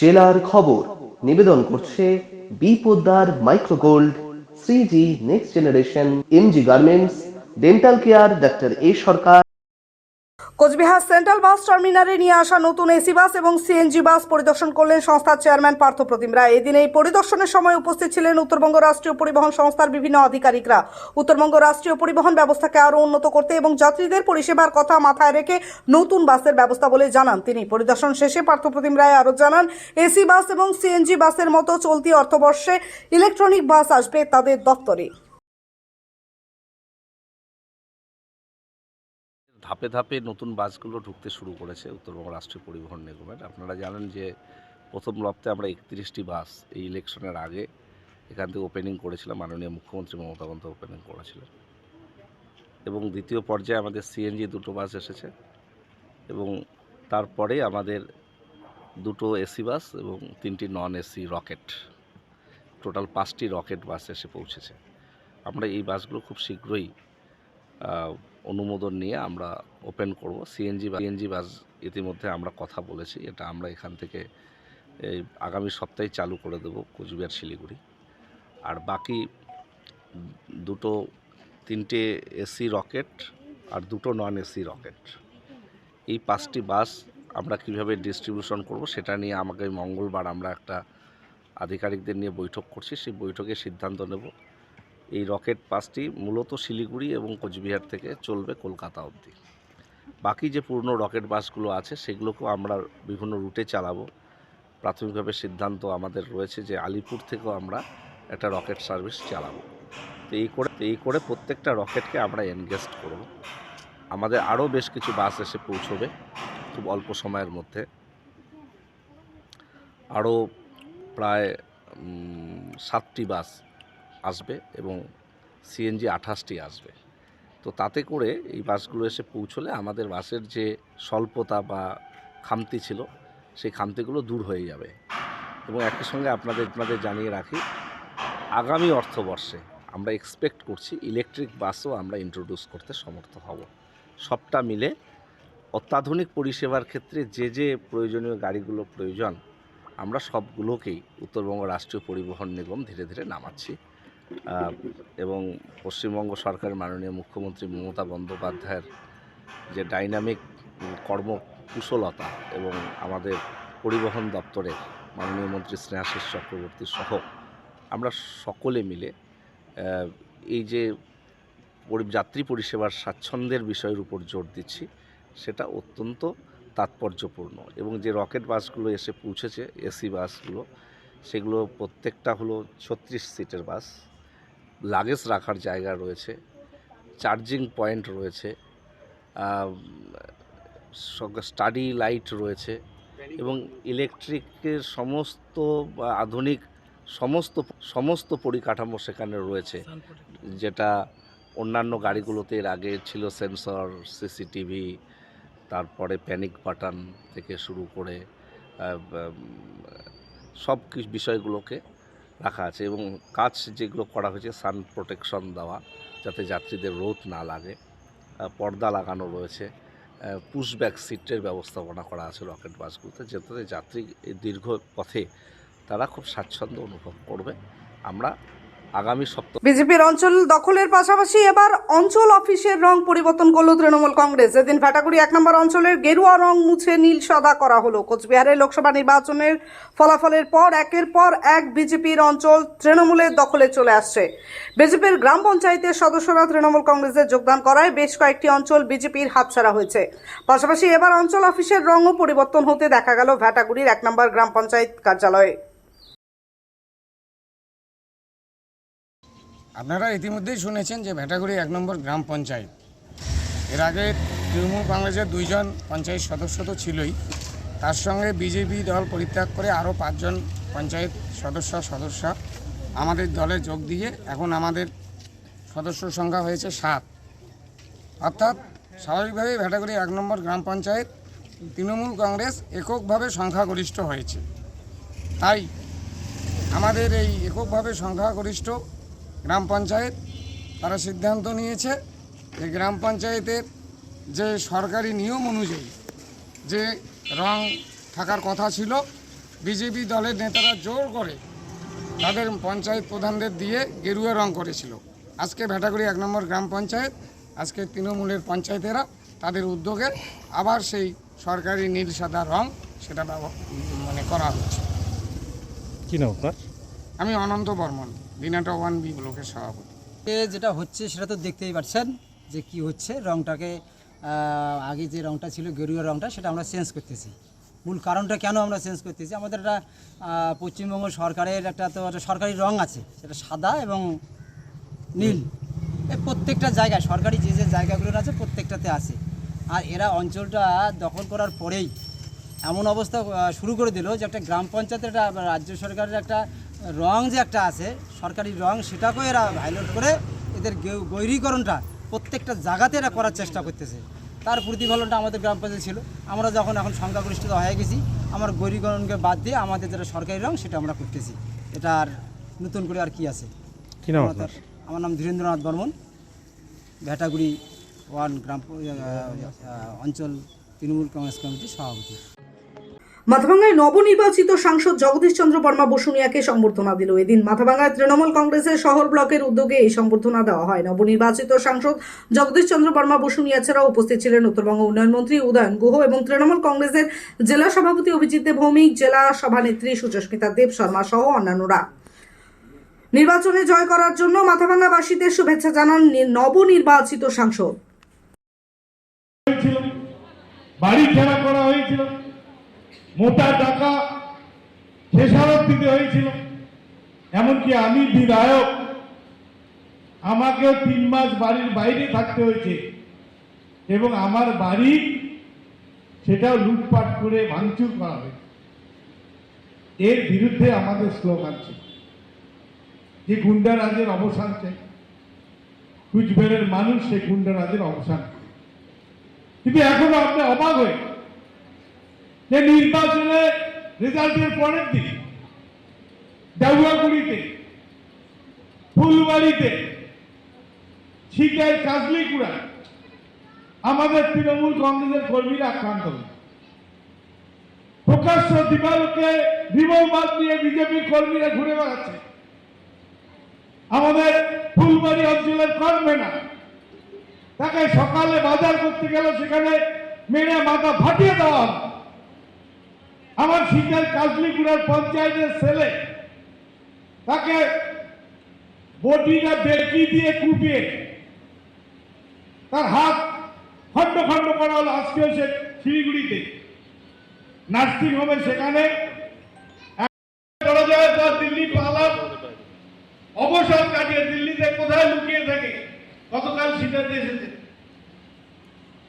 জেলার খবর। নিবেদন করছে বিপদার Microgold three G next generation MG garments. Dental care doctor A Sarkar. Coochbehar central bus টার্মিনালে নিয়ে আসা নতুন এসি বাস এবং সিএনজি বাস পরিদর্শন করলেন সংস্থার চেয়ারম্যান পার্থ প্রতিম রায়। এদিন এই পরিদর্শনের সময় উপস্থিত ছিলেন উত্তরবঙ্গ রাষ্ট্রীয় পরিবহন সংস্থার বিভিন্ন আধিকারিকরা। উত্তরবঙ্গ রাষ্ট্রীয় পরিবহন ব্যবস্থাকে আরও উন্নত করতে এবং যাত্রীদের পরিষেবার কথা মাথায় রেখে নতুন বাসের ব্যবস্থা বলে জানান তিনি। পরিদর্শন শেষে পার্থ প্রতিম রায় আরও জানান, এসি বাস এবং সিএনজি বাসের মতো চলতি অর্থবর্ষে ইলেকট্রনিক বাস আসবে তাদের দপ্তরে। ধাপে ধাপে নতুন বাসগুলো ঢুকতে শুরু করেছে উত্তরবঙ্গ রাষ্ট্রীয় পরিবহন নিগমের। আপনারা জানেন যে প্রথম লপ্তে আমরা একত্রিশটি বাস এই ইলেকশনের আগে এখান থেকে ওপেনিং করেছিলাম, মাননীয় মুখ্যমন্ত্রী মমতা বন্দ্যোপাধ্যায় ওপেনিং করেছিলেন। এবং দ্বিতীয় পর্যায়ে আমাদের সিএনজি দুটো বাস এসেছে এবং তারপরে আমাদের দুটো এসি বাস এবং তিনটি নন এসি রকেট টোটাল পাঁচটি রকেট বাস এসে পৌঁছেছে। আমরা এই বাসগুলো খুব শীঘ্রই অনুমোদন নিয়ে আমরা ওপেন করব। সিএনজি বা সিএনজি বাস ইতিমধ্যে আমরা কথা বলেছি। এটা আমরা এখান থেকে এই আগামী সপ্তাহে চালু করে দেব কোচবিহার শিলিগুড়ি। আর বাকি দুটো তিনটে এসি রকেট আর দুটো নন এসি রকেট। এই পাঁচটি বাস আমরা কীভাবে ডিস্ট্রিবিউশন করব সেটা নিয়ে আমাকে মঙ্গলবার আমরা একটা আধিকারিকদের নিয়ে বৈঠক করছি। সেই বৈঠকে সিদ্ধান্ত নেব। এই রকেট পাসটি মূলত শিলিগুড়ি এবং কোচবিহার থেকে চলবে কলকাতা অবধি। বাকি যে পুরনো রকেট বাসগুলো আছে, সেগুলোকেও আমরা বিভিন্ন রুটে চালাবো। প্রাথমিকভাবে সিদ্ধান্ত আমাদের রয়েছে যে আলিপুর থেকেও আমরা একটা রকেট সার্ভিস চালাবো। তো এই করে এই করে প্রত্যেকটা রকেটকে আমরা এনগেস্ট করব। আমাদের আরও বেশ কিছু বাস এসে পৌঁছবে খুব অল্প সময়ের মধ্যে। আরও প্রায় সাতটি বাস আসবে এবং সিএনজি আঠাশটি আসবে। তো তাতে করে এই বাসগুলো এসে পৌঁছলে আমাদের বাসের যে স্বল্পতা বা খামতি ছিল, সেই খামতিগুলো দূর হয়ে যাবে। এবং একই সঙ্গে আপনাদের আপনাদের জানিয়ে রাখি, আগামী অর্থবর্ষে আমরা এক্সপেক্ট করছি ইলেকট্রিক বাসও আমরা ইন্ট্রোডিউস করতে সমর্থ হব। সবটা মিলে অত্যাধুনিক পরিষেবার ক্ষেত্রে যে যে প্রয়োজনীয় গাড়িগুলো প্রয়োজন, আমরা সবগুলোকেই উত্তরবঙ্গ রাষ্ট্রীয় পরিবহন নিগম ধীরে ধীরে নামাচ্ছি। এবং পশ্চিমবঙ্গ সরকারের মাননীয় মুখ্যমন্ত্রী মমতা বন্দ্যোপাধ্যায়ের যে ডাইনামিক কর্মকুশলতা এবং আমাদের পরিবহন দপ্তরের মাননীয় মন্ত্রী স্নেহাশিস চক্রবর্তী সহ আমরা সকলে মিলে এই যে যাত্রী পরিষেবার স্বাচ্ছন্দ্যের বিষয়ের উপর জোর দিচ্ছি, সেটা অত্যন্ত তাৎপর্যপূর্ণ এবং যে রকেট বাসগুলো এসে পৌঁছেছে, এসি বাসগুলো, সেগুলো প্রত্যেকটা হলো ছত্রিশ সিটের বাস। লাগেজ রাখার জায়গা রয়েছে চার্জিং পয়েন্ট রয়েছে স্টাডি লাইট রয়েছে এবং ইলেকট্রিকের সমস্ত আধুনিক সমস্ত সমস্ত পরিকাঠামো সেখানে রয়েছে। যেটা অন্যান্য গাড়িগুলোতে এর আগে ছিল সেন্সর সিসিটিভি তারপরে প্যানিক বাটন থেকে শুরু করে সব কিছু বিষয়গুলোকে রাখা আছে এবং কাজ যেগুলো করা হয়েছে সান প্রোটেকশন দেওয়া, যাতে যাত্রীদের রোদ না লাগে। পর্দা লাগানো রয়েছে। পুশব্যাক সিটের ব্যবস্থাপনা করা আছে রকেট বাসগুলোতে, যাতে যাত্রী দীর্ঘ পথে তারা খুব স্বাচ্ছন্দ্য অনুভব করবে। আমরা আগামী সপ্তাহ। বিজেপির অঞ্চল দখলের পাশাপাশি এবার অঞ্চল অফিসের রং পরিবর্তন করল তৃণমূল কংগ্রেস। এদিন ভেটাগুড়ি এক নম্বর অঞ্চলের গেরুয়া রং মুছে নীল সাদা করা হলো। কোচবিহারের লোকসভা নির্বাচনের ফলাফলের পর একের পর এক বিজেপির অঞ্চল তৃণমূলের দখলে চলে আসছে। বিজেপির গ্রাম পঞ্চায়েতের সদস্যরা তৃণমূল কংগ্রেসে যোগদান করায় বেশ কয়েকটি অঞ্চল বিজেপির হাতছাড়া হয়েছে। পাশাপাশি এবার অঞ্চল অফিসের রঙও পরিবর্তন হতে দেখা গেল ভেটাগুড়ির এক নম্বর গ্রাম পঞ্চায়েত কার্যালয়ে। আপনারা ইতিমধ্যেই শুনেছেন যে ভেটাগুড়ি এক নম্বর গ্রাম পঞ্চায়েত। এর আগে তৃণমূল কংগ্রেসের দুইজন পঞ্চায়েত সদস্য তো ছিলই। তার সঙ্গে বিজেপি দল পরিত্যাগ করে আরও পাঁচজন পঞ্চায়েত সদস্য সদস্য আমাদের দলে যোগ দিয়ে এখন আমাদের সদস্য সংখ্যা হয়েছে সাত। অর্থাৎ স্বাভাবিকভাবেই ভেটাগুড়ি এক নম্বর গ্রাম পঞ্চায়েত তৃণমূল কংগ্রেস এককভাবে সংখ্যাগরিষ্ঠ হয়েছে। তাই আমাদের এই এককভাবে সংখ্যাগরিষ্ঠ গ্রাম পঞ্চায়েত তারা সিদ্ধান্ত নিয়েছে যে গ্রাম পঞ্চায়েতের যে সরকারি নিয়ম অনুযায়ী যে রং থাকার কথা ছিল, বিজেপি দলের নেতারা জোর করে তাদের পঞ্চায়েত প্রধানদের দিয়ে গেরুয়া রং করেছিল। আজকে ভেটাগুড়ি এক নম্বর গ্রাম পঞ্চায়েত, আজকে তৃণমূলের পঞ্চায়েতেরা তাদের উদ্যোগে আবার সেই সরকারি নীল সাদা রং সেটা মানে করা হচ্ছে। কি নাম আপনার? আমি অনন্ত বর্মন, দিনাটা ওয়ান বি ব্লকের সভাপতি। এ যেটা হচ্ছে সেটা তো দেখতেই পাচ্ছেন যে কি হচ্ছে, রংটাকে আগে যে রংটা ছিল গেরুয়া রংটা, সেটা আমরা চেঞ্জ করতেছি। মূল কারণটা কেন আমরা চেঞ্জ করতেছি? আমাদের একটা পশ্চিমবঙ্গ সরকারের একটা তো একটা সরকারি রং আছে, সেটা সাদা এবং নীল। এই প্রত্যেকটা জায়গায়, সরকারি যে যে জায়গাগুলো আছে, প্রত্যেকটাতে আছে। আর এরা অঞ্চলটা দখল করার পরেই এমন অবস্থা শুরু করে দিল যে একটা গ্রাম পঞ্চায়েতের একটা, রাজ্য সরকারের একটা রং যে একটা আছে সরকারি রং সেটাকেও এরা ভাইলেট করে এদের গৈরীকরণটা প্রত্যেকটা জায়গাতে এরা করার চেষ্টা করতেছে। তার প্রতিফলনটা আমাদের গ্রাম পঞ্চায়েত ছিল। আমরা যখন এখন সংখ্যাগরিষ্ঠতা হয়ে গেছি আমার গৈরীকরণকে বাদ দিয়ে আমাদের যেটা সরকারি রং সেটা আমরা করতেছি। এটা আর নতুন করে আর কি আছে? আমার নাম ধীরেন্দ্রনাথ বর্মন। ভেটাগুড়ি ওয়ান গ্রাম প- আহ, আহ, অঞ্চল তৃণমূল কংগ্রেস কমিটির সভাপতি। মাথাভাঙ্গায় নবনির্বাচিত সাংসদ জগদীশ চন্দ্র বর্মা বসুনিয়াকে সম্বর্ধনা দিল। এদিন মাথাভাঙ্গায় তৃণমূল কংগ্রেসের শহর ব্লকের উদ্যোগে এই সম্বর্ধনা দেওয়া হয়। নবনির্বাচিত সাংসদ জগদীশ চন্দ্র বর্মা বসুনিয়া ছাড়াও উপস্থিত ছিলেন উত্তরবঙ্গ উন্নয়ন মন্ত্রী উদয়ন গুহ এবং তৃণমূল কংগ্রেসের জেলা সভাপতি অভিজিৎ ভৌমিক, জেলা সভানেত্রী সুচস্মিতা দেব শর্মা সহ অন্যান্যরা। নির্বাচনে জয় করার জন্য মাথাভাঙ্গাবাসীদের শুভেচ্ছা জানান নবনির্বাচিত সাংসদ। বাড়ি করা হয়েছিল। মোটা টাকা খেসারত দিতে হয়েছিল। এমনকি আমি বিধায়ক, আমাকেও তিন মাস বাড়ির বাইরে থাকতে হয়েছে এবং আমার বাড়ি সেটাও লুটপাট করে ভাঙচুর করা হয়েছে। এর বিরুদ্ধে আমাদের স্লোগান ছিল যে গুন্ডারাজের অবসান চাই। কুচবিহারের মানুষ সেই গুন্ডারাজের অবসান কিন্তু এখনও আপনি অবাক হয়ে যে নির্বাচনে রেজাল্টের পরের দিন ডাউয়াগুড়িতে ফুলবাড়িতে শিকায় কাজলিকুড়া আমাদের তৃণমূল কংগ্রেসের কর্মীরা আক্রান্ত প্রকাশ্য দিবালোকে রিভলভার নিয়ে বিজেপির কর্মীরা ঘুরে বেড়াচ্ছে আমাদের ফুলবাড়ি অঞ্চলের কর্মে না তাকে সকালে বাজার করতে গেল সেখানে মেরে মাথা ফাটিয়ে দেওয়া। আমার শীতের কাজলিগুড়ার পঞ্চায়েতের ছেলে, তাকে বটিটা বেটি দিয়ে কুপিয়ে তার হাত খণ্ড খণ্ড করা হলো আজকেও সে শিলিগুড়িতে। নার্সিং হোমে সেখানে দিল্লি পালাম অবসর কাটিয়ে দিল্লিতে কোথায় লুকিয়ে থাকে? গতকাল সিদ্ধান্তে এসেছে।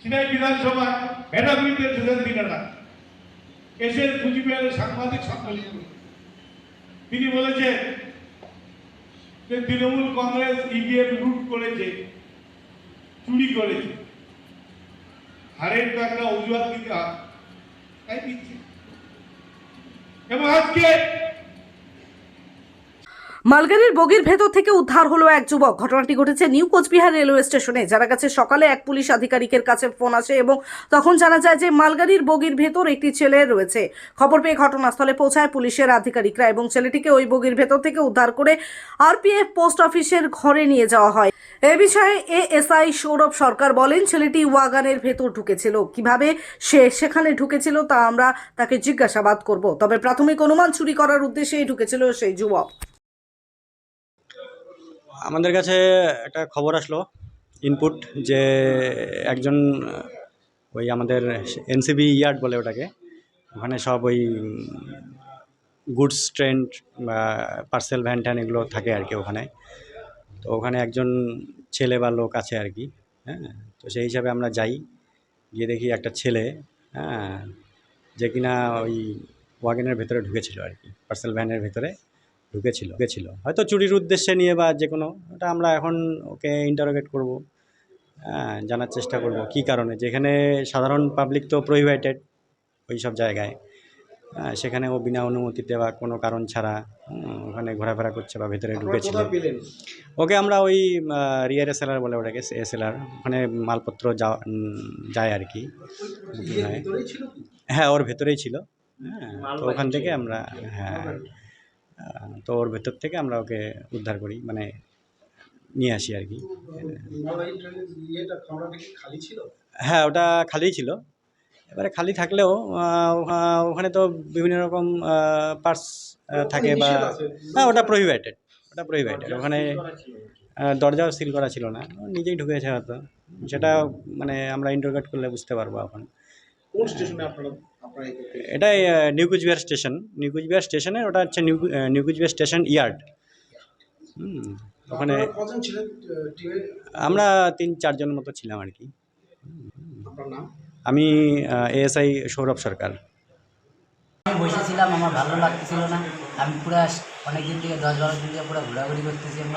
সিনাই বিধানসভা ভেটাগুড়িতে এসেছেন তিনারা এসে কুচবিহারের সাংবাদিক সম্মেলন তিনি বলেছেন যে তৃণমূল কংগ্রেস ইভিএম লুট করেছে, চুরি করেছে। হারের টাকা অজুহাত দিতে তাই দিচ্ছে। এবং আজকে মালগাড়ির বগির ভেতর থেকে উদ্ধার হলো এক যুবক। ঘটনাটি ঘটেছে নিউ কোচবিহার রেলওয়ে স্টেশনে। যারা কাছে সকালে এক পুলিশ আধিকারিকের কাছে ফোন আসে এবং তখন জানা যায় যে মালগাড়ির বগির ভেতর একটি ছেলে রয়েছে। খবর পেয়ে ঘটনাস্থলে পৌঁছায় পুলিশের আধিকারিকরা এবং ছেলেটিকে ওই বগির ভেতর থেকে উদ্ধার করে আরপিএফ পোস্ট অফিসের ঘরে নিয়ে যাওয়া হয়। এ বিষয়ে এএসআই সৌরভ সরকার বলেন, ছেলেটি ওয়াগানের ভেতর ঢুকেছিল। কীভাবে সে সেখানে ঢুকেছিল তা আমরা তাকে জিজ্ঞাসাবাদ করব। তবে প্রাথমিক অনুমান চুরি করার উদ্দেশ্যেই ঢুকেছিল সেই যুবক। আমাদের কাছে একটা খবর আসলো ইনপুট যে একজন, ওই আমাদের এনসিবি ইয়ার্ড বলে ওটাকে, ওখানে সব ওই গুডস ট্রেন বা পার্সেল ভ্যান ট্যান এগুলো থাকে আর কি ওখানে। তো ওখানে একজন ছেলে বা লোক আছে আর কি হ্যাঁ তো সেই হিসাবে আমরা যাই, গিয়ে দেখি একটা ছেলে হ্যাঁ যে কিনা ওই ওয়াগনের ভেতরে ঢুকেছিল আর কি পার্সেল ভ্যানের ভেতরে। ঢুকেছিল। ঢুকেছিল হয়তো চুরির উদ্দেশ্যে নিয়ে বা যে কোনো ওটা আমরা এখন ওকে ইন্টারোগেট করব। হ্যাঁ জানার চেষ্টা করব কী কারণে। যেখানে সাধারণ পাবলিক তো প্রহিবাইটেড ওই সব জায়গায়। হ্যাঁ সেখানে ও বিনা অনুমতিতে বা কোনো কারণ ছাড়া ওখানে ঘোরাফেরা করছে বা ভেতরে ঢুকেছিল। ওকে আমরা ওই রিয়ার এসেলার বলে ওটাকে এসেলার ওখানে মালপত্র যা উম, যায় আর কি। হ্যাঁ ওর ভেতরেই ছিল। হ্যাঁ তো ওখান থেকে আমরা হ্যাঁ তো ওর ভেতর থেকে আমরা ওকে উদ্ধার করি মানে নিয়ে আসি আর কি। হ্যাঁ ওটা খালিই ছিল। এবারে খালি থাকলেও ওখানে তো বিভিন্ন রকম পার্স থাকে বা হ্যাঁ ওটা প্রহিবাইটেড ওটা প্রহিবাইটেড ওখানে দরজাও সিল করা ছিল না। নিজেই ঢুকেছে হয়তো। সেটা মানে আমরা ইন্টারগেট করলে বুঝতে পারব এখন। কোন স্টেশনে আপনারা আহ, new Coochbehar station new Coochbehar স্টেশনের ওটা হচ্ছে new new Coochbehar station yard হুম ওখানে আমরা তিন চারজন মতো ছিলাম আর কি। আমি এএসআই সৌরভ সরকার। আমি বসেছিলাম আমার ভালো লাগতেছিল না। আমি পুরো অনেক দিন থেকে দশ বারো দিন থেকে পুরো ঘোরাঘুরি করতেছি আমি।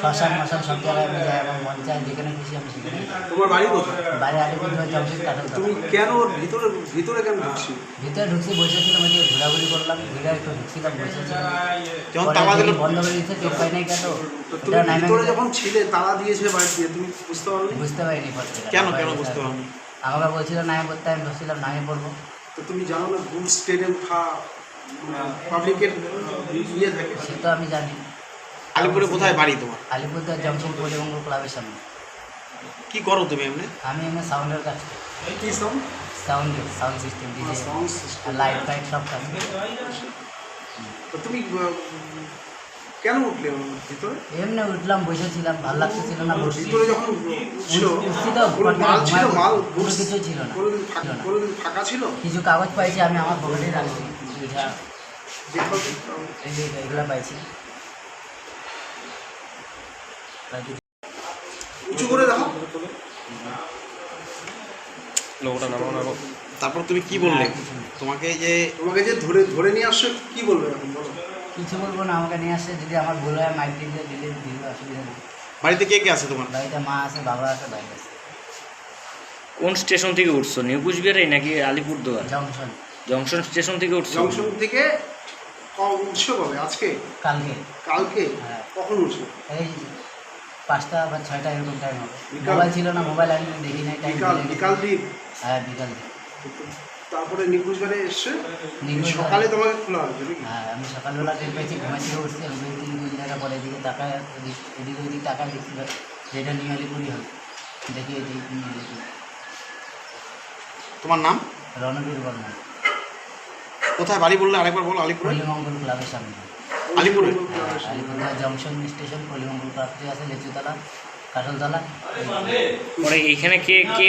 শ্মশান মশান সব জায়গায় আমি যাই আমার মন চায় যেখানে খুশি আমি সেখানে তোমার বাড়ি কোথায়? আলিপুর জংশন কাটল তুমি কেন ভিতরে ভিতরে কেন ঢুকছি? ভিতরে ঢুকছি বসেছিলাম ওইদিকে ঘোরাঘুরি করলাম ঘুরে একটু ঢুকছিলাম বসেছিলাম। যখন তালা দিল বন্ধ করে দিচ্ছে টের পাই নাই কেন? তো তুমি ভিতরে যখন ছিলে তালা দিয়েছে বাড়ি দিয়ে তুমি বুঝতে পারোনি? বুঝতে পারিনি কেন কেন বুঝতে পারোনি? আমাকে বলছিল নামে পড়তে আমি বসছিলাম নামে পড়ব। তো তুমি জানো না গুড স্টেটে উঠা পাবলিকের ইয়ে থাকে। সে তো আমি জানি। আলিপুরে কোথায় বাড়ি তোমার? আলিপুরদার ক্লাবের সামনে। কি করো তুমি এমনি? আমি এমনি সাউন্ডের কাজ করি। কি sound sound sound system DJ light fight সব কাজ তো তুমি কেন উঠলে ভিতরে? এমনি উঠলাম বসেছিলাম ভালো লাগতেছিল না ভিতরে যখন ছিল উঠছি তো মাল ছিল মাল কিছু ছিল না কোনোদিন ফাঁকা- ছিল? কোনোদিন কিছু কাগজ পাইছি আমি আমার পকেটে রাখছি। যে এগুলো পাইছি উঁচু করে দেখো তারপর তুমি কি বললে তোমাকে যে তোমাকে যে ধরে ধরে নিয়ে আসছো কি বলবে এখন বলো কিছু বলব না আমাকে নিয়ে আসছে যদি আমার ভুল হয় মাইক দিয়ে দিলে দিলে অসুবিধা নেই বাড়িতে কে কে আছে তোমার বাড়িতে মা আছে বাবা আছে ভাই আছে কোন স্টেশন থেকে উঠছো? নিউ কুচবিহারে নাকি আলিপুরদুয়ার? জংশন জংশন স্টেশন থেকে উঠছো? জংশন থেকে উঠছো কবে আজকে? কালকে। কালকে? হ্যাঁ। কখন উঠছো? এই পাঁচটা বা ছয়টা এরকম টাইম হবে। মোবাইল ছিল না মোবাইল আমি দেখি নাই টাইম বিকাল বিকাল দিক হ্যাঁ বিকাল দিক। তারপরে এসছে? সকালে তোমাকে খোলা হয়েছে হ্যাঁ আমি সকালবেলা টের পেয়েছি ঘুমা থেকে উঠছি দুই তিন দুই জায়গা পরে এদিকে টাকায় এদিক টাকায় দেখছি যেটা নিয়ে আলিপুরি হবে। দেখি এদিক নিয়ে তোমার নাম? রণবীর বর্মন। কোথায় বাড়ি বললে আরেকবার বলো আলিপুর পল্লীমঙ্গল ক্লাবের সামনে। আলিপুরে জংশন স্টেশন কলিমঙ্গল ক্লাব যে আছে লেচুতলা। কাঠলতলা পরে এইখানে কে কে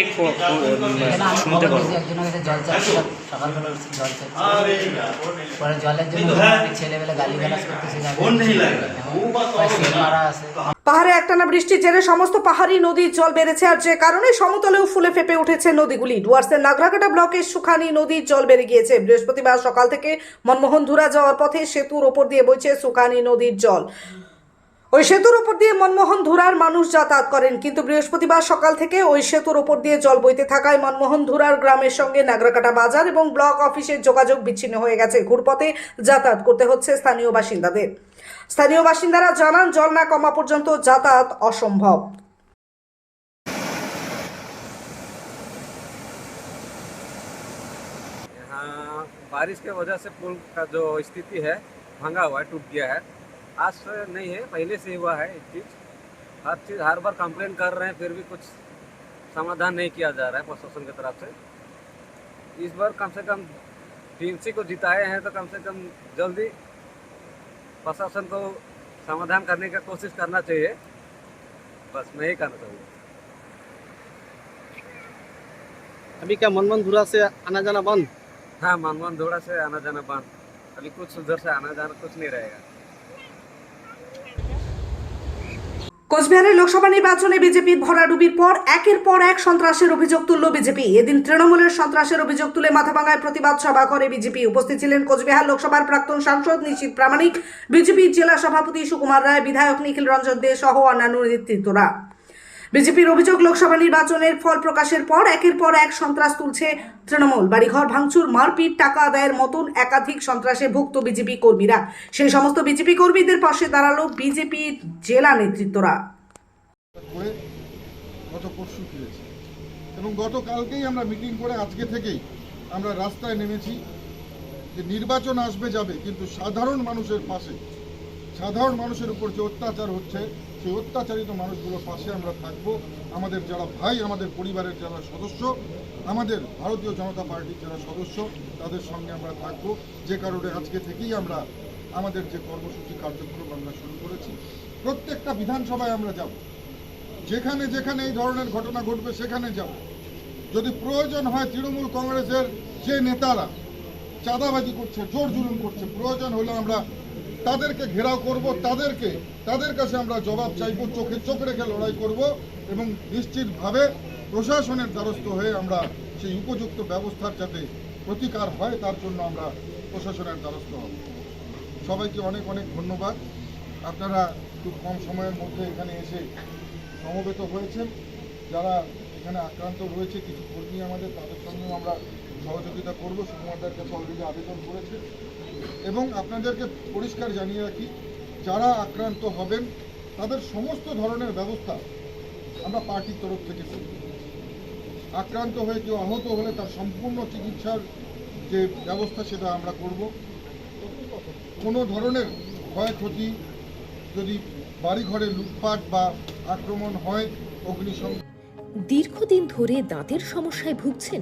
শুনতে খবর একজনের কাছে জল চাচ্ছিলাম সকালবেলা উঠছি জল চাচ্ছি। পরে জলের জন্য ছেলেবেলা গালি গালাজ করতেছে মারা আছে। পাহাড়ে একটানা বৃষ্টির জেরে সমস্ত পাহাড়ি নদীর জল বেড়েছে আর যে কারণে সমতলেও ফুলে ফেপে উঠেছে নদীগুলি। ডুয়ার্সের নাগরাকাটা ব্লকের সুখানি নদীর জল বেড়ে গিয়েছে। বৃহস্পতিবার সকাল থেকে মনমোহন ধুরা যাওয়ার পথে সেতুর ওপর দিয়ে বইছে সুখানি নদীর জল। ওই সেতুর ওপর দিয়ে মনমোহন ধুরার মানুষ যাতায়াত করেন কিন্তু বৃহস্পতিবার সকাল থেকে ওই সেতুর ওপর দিয়ে জল বইতে থাকায় মনমোহন ধুরার গ্রামের সঙ্গে নাগরাকাটা বাজার এবং ব্লক অফিসের যোগাযোগ বিচ্ছিন্ন হয়ে গেছে ঘুরপথে যাতায়াত করতে হচ্ছে স্থানীয় বাসিন্দাদের স্থানীয় বাসিন্দারা জানান জল না কমা পর্যন্ত যাতায়াত অসম্ভব यहाँ बारिश के वजह से पुल का जो स्थिति है भंगा हुआ है टूट गया है आज से नहीं है पहले से हुआ है एक चीज़। हर चीज़ हर बार कंप्लेन कर रहे हैं फिर भी कुछ समाधान नहीं किया जा रहा है प्रशासन की तरफ़ से। इस बार कम से कम टीएमसी को जिताए हैं तो कम से कम जल्दी प्रशासन को समाधान करने का कोशिश करना चाहिए। बस मैं ही कहना चाहूँगा। अभी क्या मनमन धुरा से आना जाना बंद? हाँ मनमोहन धुरा से आना जाना बंद। अभी कुछ उधर से आना जाना कुछ नहीं रहेगा। কোচবিহারের লোকসভা নির্বাচনে বিজেপির ভরাডুবির পর একের পর এক সন্ত্রাসের অভিযোগ তুলল বিজেপি। এদিন তৃণমূলের সন্ত্রাসের অভিযোগ তুলে মাথাভাঙায় প্রতিবাদ সভা করে বিজেপি। উপস্থিত ছিলেন কোচবিহার লোকসভার প্রাক্তন সাংসদ নিশীত প্রামাণিক বিজেপির জেলা সভাপতি সুকুমার রায়, বিধায়ক নিখিল রঞ্জন দে সহ অন্যান্য নেতৃত্বরা। বিজেপির অভিযোগ, লোকসভা নির্বাচনের ফল প্রকাশের পর একের পর এক সন্ত্রাস তুলছে তৃণমূল। বাড়িঘর, ভাঙচুর, মারপিট, টাকা আদায়ের মতন একাধিক সন্ত্রাসে ভুক্ত বিজেপি কর্মীরা। সেই সমস্ত বিজেপি কর্মীদের পাশে দাঁড়াল বিজেপির জেলা নেতৃত্বরা। গত এবং গতকালকেই আমরা মিটিং করে আজকে থেকেই আমরা রাস্তায় নেমেছি যে নির্বাচন আসবে, যাবে, কিন্তু সাধারণ মানুষের পাশে, সাধারণ মানুষের উপর যে অত্যাচার হচ্ছে সেই অত্যাচারিত মানুষগুলোর পাশে আমরা থাকব। আমাদের যারা ভাই, আমাদের পরিবারের যারা সদস্য, আমাদের ভারতীয় জনতা পার্টির যারা সদস্য, তাদের সঙ্গে আমরা থাকব। যে কারণে আজকে থেকেই আমরা আমাদের যে কর্মসূচি কার্যক্রম আমরা শুরু করেছি, প্রত্যেকটা বিধানসভায় আমরা যাব। যেখানে যেখানে এই ধরনের ঘটনা ঘটবে, সেখানে যাব। যদি প্রয়োজন হয় তৃণমূল কংগ্রেসের যে নেতারা, চাঁদাবাজি করছে, জোর জুলুম করছে, প্রয়োজন হলে আমরা তাদেরকে ঘেরাও করব, তাদেরকে, তাদের কাছে আমরা জবাব চাইব, চোখে চোখ রেখে লড়াই করব এবং নিশ্চিতভাবে প্রশাসনের দ্বারস্থ হয়ে আমরা সেই উপযুক্ত ব্যবস্থার যাতে প্রতিকার হয়, তার জন্য আমরা প্রশাসনের দ্বারস্থ হব। সবাইকে অনেক অনেক ধন্যবাদ। আপনারা খুব কম সময়ের মধ্যে এখানে এসে সমবেত হয়েছেন। যারা এখানে আক্রান্ত রয়েছে, কিছু কর্মী আমাদের, তাদের সঙ্গেও আমরা সহযোগিতা করব। সুকুমারদার কাছে অলরেডি আবেদন করেছে এবং আপনাদেরকে পরিষ্কার জানিয়ে রাখি, যারা আক্রান্ত হবেন, তাদের সমস্ত ধরনের ব্যবস্থা আমরা পার্টির তরফ থেকে আক্রান্ত হয়ে কেউ আহত হলে তার সম্পূর্ণ চিকিৎসার যে ব্যবস্থা, সেটা আমরা করব। কোনো ধরনের ক্ষয়ক্ষতি যদি বাড়িঘরে লুটপাট বা আক্রমণ হয়, অগ্নিসংযোগ দীর্ঘদিন ধরে দাঁতের সমস্যায় ভুগছেন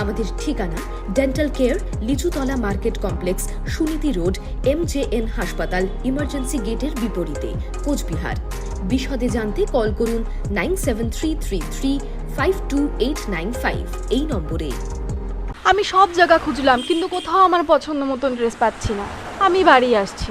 আমাদের ঠিকানা dental care Lichutala market complex Suniti road M J N হাসপাতাল ইমার্জেন্সি গেটের বিপরীতে, কোচবিহার। বিশদে জানতে কল করুন nine seven three three three five two eight nine five এই নম্বরে। আমি সব জায়গা খুঁজলাম, কিন্তু কোথাও আমার পছন্দ মতন ড্রেস পাচ্ছি না। আমি বাড়ি আসছি।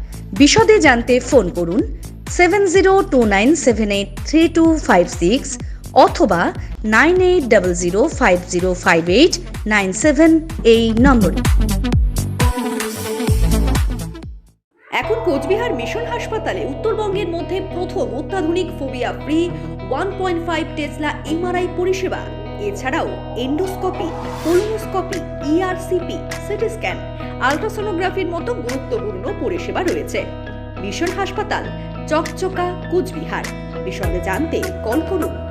বিশদে জানতে ফোন করুন seven zero two nine seven eight three two five six অথবা nine eight double zero five zero five eight nine seven এই নম্বরে। এখন কোচবিহার মিশন হাসপাতালে উত্তরবঙ্গের মধ্যে প্রথম অত্যাধুনিক phobia free one point five tesla MRI পরিষেবা, এছাড়াও endoscopy colonoscopy ERCP CT scan আলট্রাসোনোগ্রাফির মতো গুরুত্বপূর্ণ পরিষেবা রয়েছে। মিশন হাসপাতাল, চকচকা, কুচবিহার। বিষয়ে জানতে কল করুন।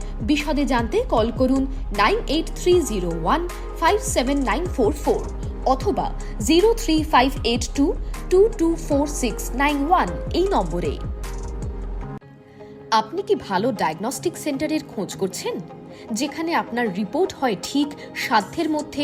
বিশদে জানতে কল করুন nine eight three zero one five seven nine four four অথবা zero three five eight two two two four six nine one এই নম্বরে। আপনি কি ভালো ডায়াগনস্টিক সেন্টারের খোঁজ করছেন? যেখানে আপনার রিপোর্ট হয় ঠিক সাধ্যের মধ্যে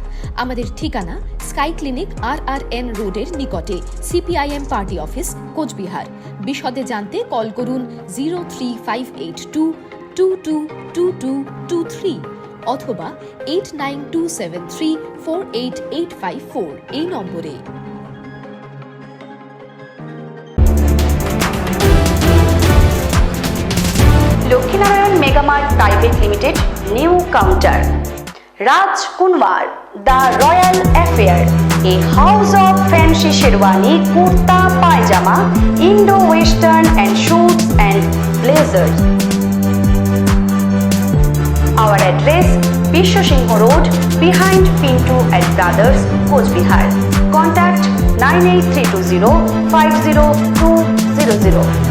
আমাদের ঠিকানা sky clinic R R N রোডের নিকটে, সিপিআইএম পার্টি অফিস, কোচবিহার। বিশদে জানতে কল করুন zero three five eight two two two two two two three অথবা eight nine two seven three four eight eight five four এই নম্বরে। Lakshminarayan megamart private limited new counter. Raj Kunwar the royal affair a house of fancy sherwani kurta pyjama Indo western and suits and blazers Our address Bisho Singh Road behind Pintu and Brothers, Coachbihar. Contact 98320 50200.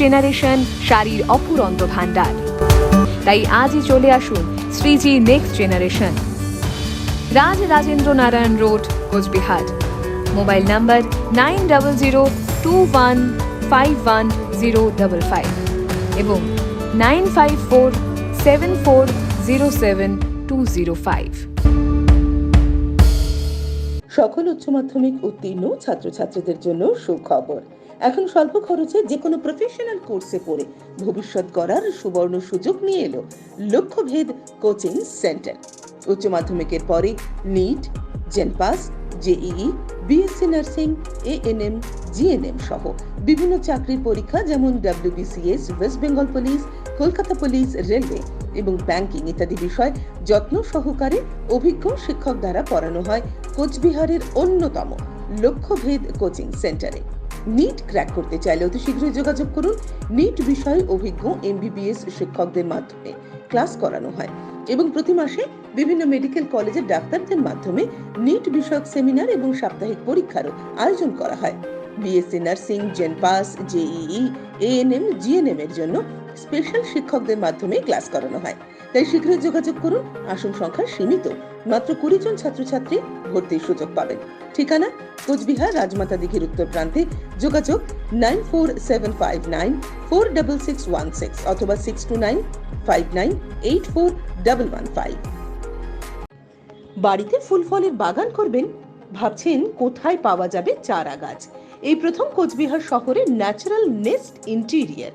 Generation শাড়ির অপুরন্ত ভান্ডার তাই আজই চলে আসুন Shreeji next generation Raj Rajendra Narayan road, Coochbehar. Mobile number nine double zero two one five one zero double five এবং nine five four seven four zero seven two zero five. সকল উচ্চ মাধ্যমিক উত্তীর্ণ ছাত্রছাত্রীদের জন্য সুখবর। এখন স্বল্প খরচে যে কোনো প্রফেশনাল কোর্সে পড়ে ভবিষ্যৎ করার সুবর্ণ সুযোগ নিয়ে এলো। লক্ষ্যভেদ কোচিং সেন্টার। উচ্চ মাধ্যমিকের পরে NEET, JENPAS, JEE, BSc nursing, ANM, GNM সহ বিভিন্ন চাকরির পরীক্ষা যেমন WBCS, West Bengal police, Kolkata police, railway এবং ব্যাংকিং ইত্যাদি বিষয় যত্ন সহকারে অভিজ্ঞ শিক্ষক দ্বারা পড়ানো হয় কোচবিহারের অন্যতম লক্ষ্যভেদ কোচিং সেন্টারে। নিট ক্র্যাক করতে চাইলে অতি শীঘ্রই যোগাযোগ করুন। নিট বিষয়ে অভিজ্ঞ এমবিবিএস শিক্ষকদের মাধ্যমে ক্লাস করানো হয় এবং প্রতি মাসে বিভিন্ন মেডিকেল কলেজের ডাক্তারদের মাধ্যমে নিট বিষয়ক সেমিনার এবং সাপ্তাহিক পরীক্ষারও আয়োজন করা হয়। BSc nursing JENPAS JEE ANM GNM এর জন্য স্পেশাল শিক্ষকদের মাধ্যমে ক্লাস করানো হয়। তাই শীঘ্রই যোগাযোগ করুন। আসন সংখ্যা সীমিত। মাত্র কুড়ি জন ছাত্রছাত্রী ভর্তির সুযোগ পাবেন। ঠিকানা? কোচবিহার, রাজমাতা দিঘির উত্তর প্রান্তে। যোগাযোগ nine four seven five nine four double six one six অথবা six two nine five nine eight four double one five. বাড়িতে ফুল ফলের বাগান করবেন? ভাবছেন কোথায় পাওয়া যাবে চারা গাছ এই প্রথম কোচবিহার শহরে natural nest interior.